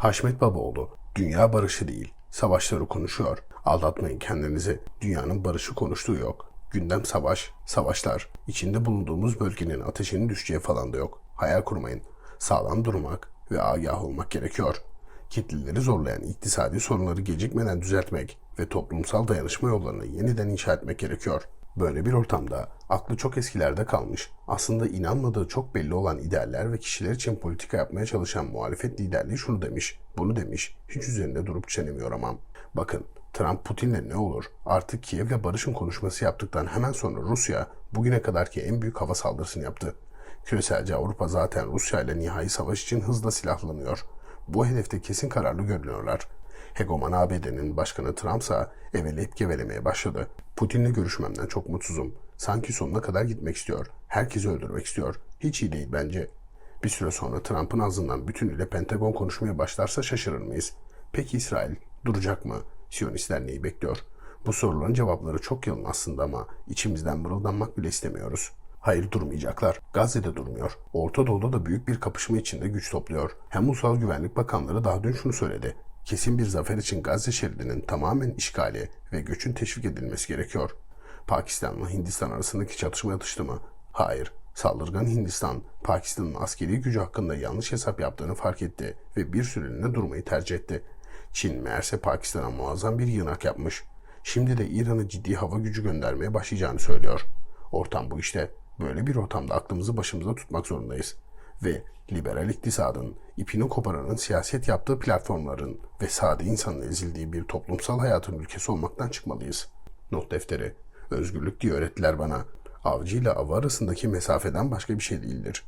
Haşmet Babaoğlu, dünya barışı değil, savaşları konuşuyor. Aldatmayın kendinizi, dünyanın barışı konuştuğu yok. Gündem savaş, savaşlar. İçinde bulunduğumuz bölgenin ateşinin düşeceği falan da yok. Hayal kurmayın. Sağlam durmak ve agah olmak gerekiyor. Kitleleri zorlayan iktisadi sorunları gecikmeden düzeltmek ve toplumsal dayanışma yollarını yeniden inşa etmek gerekiyor. Böyle bir ortamda aklı çok eskilerde kalmış, aslında inanmadığı çok belli olan idealler ve kişiler için politika yapmaya çalışan muhalefet liderliği şunu demiş, bunu demiş, hiç üzerinde durup çenemi yoramam. Bakın, Trump Putin'le ne olur? Artık Kiev'le barışın konuşması yaptıktan hemen sonra Rusya bugüne kadarki en büyük hava saldırısını yaptı. Küreselce Avrupa zaten Rusya ile nihai savaş için hızla silahlanıyor. Bu hedefte kesin kararlı görünüyorlar. Hegeman ABD'nin başkanı Trump'sa eveleyip gevelemeye başladı. Putin'le görüşmemden çok mutsuzum. Sanki sonuna kadar gitmek istiyor. Herkesi öldürmek istiyor. Hiç iyi değil bence. Bir süre sonra Trump'ın ağzından bütünüyle Pentagon konuşmaya başlarsa şaşırır mıyız? Peki İsrail duracak mı? Siyonistler neyi bekliyor? Bu soruların cevapları çok yalın aslında ama içimizden mırıldanmak bile istemiyoruz. Hayır durmayacaklar. Gazze'de durmuyor. Orta Doğu'da da büyük bir kapışma içinde güç topluyor. Hem Ulusal Güvenlik Bakanları daha dün şunu söyledi. Kesin bir zafer için Gazze şeridinin tamamen işgali ve göçün teşvik edilmesi gerekiyor. Pakistan'la Hindistan arasındaki çatışma yatıştı? Hayır. Saldırgan Hindistan, Pakistan'ın askeri gücü hakkında yanlış hesap yaptığını fark etti ve bir süreliğine durmayı tercih etti. Çin meğerse Pakistan'a muazzam bir yığınak yapmış. Şimdi de İran'a ciddi hava gücü göndermeye başlayacağını söylüyor. Ortam bu işte. Böyle bir ortamda aklımızı başımıza tutmak zorundayız. Ve liberal iktisadın, ipini koparanın siyaset yaptığı platformların ve sade insanın ezildiği bir toplumsal hayatın ülkesi olmaktan çıkmalıyız. Not defteri. Özgürlük diye öğrettiler bana. Avcı ile avı arasındaki mesafeden başka bir şey değildir.